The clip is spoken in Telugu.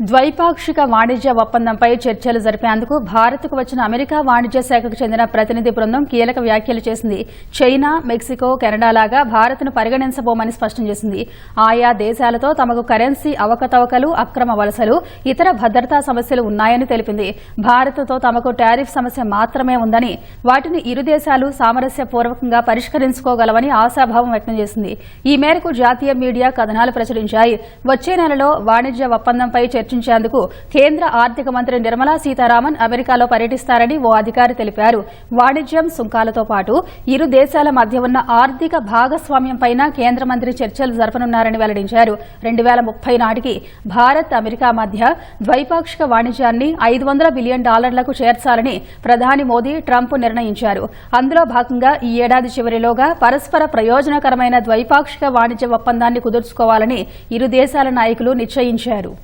ద్వైపాక్షిక వాణిజ్య ఒప్పందంపై చర్చలు జరిపేందుకు భారత్కు వచ్చిన అమెరికా వాణిజ్య శాఖకు చెందిన ప్రతినిధి బృందం కీలక వ్యాఖ్యలు చేసింది. చైనా మెక్సికో కెనడా లాగా భారత్ను పరిగణించబోమని స్పష్టం చేసింది. ఆయా దేశాలతో తమకు కరెన్సీ అవకతవకలు అక్రమ వలసలు ఇతర భద్రతా సమస్యలు ఉన్నాయని తెలిపింది. భారత్తో తమకు టారిఫ్ సమస్య మాత్రమే ఉందని వాటిని ఇరు దేశాలు సామరస్యపూర్వకంగా పరిష్కరించుకోగలవని ఆశాభావం వ్యక్తం చేసింది. ఈ మేరకు జాతీయ మీడియా కథనాలు ప్రచురించాయి. వచ్చే నెలలో వాణిజ్య ఒప్పందంపై చర్చ చర్చించేందుకు కేంద్ర ఆర్థిక మంత్రి నిర్మలా సీతారామన్ అమెరికాలో పర్యటిస్తారని ఓ అధికారి తెలిపారు. వాణిజ్యం సుంకాలతో పాటు ఇరు దేశాల మధ్య ఉన్న ఆర్థిక భాగస్వామ్యంపైన కేంద్ర మంత్రి చర్చలు జరపనున్నారని వెల్లడించారు. రెండు వేల ముప్పై నాటికి భారత్ అమెరికా మధ్య ద్వైపాక్షిక వాణిజ్యాన్ని ఐదు వందల బిలియన్ డాలర్లకు చేర్చాలని ప్రధాని మోదీ ట్రంప్ నిర్ణయించారు. అందులో భాగంగా ఈ ఏడాది చివరిలోగా పరస్పర ప్రయోజనకరమైన ద్వైపాక్షిక వాణిజ్య ఒప్పందాన్ని కుదుర్చుకోవాలని ఇరు దేశాల నాయకులు నిశ్చయించారు.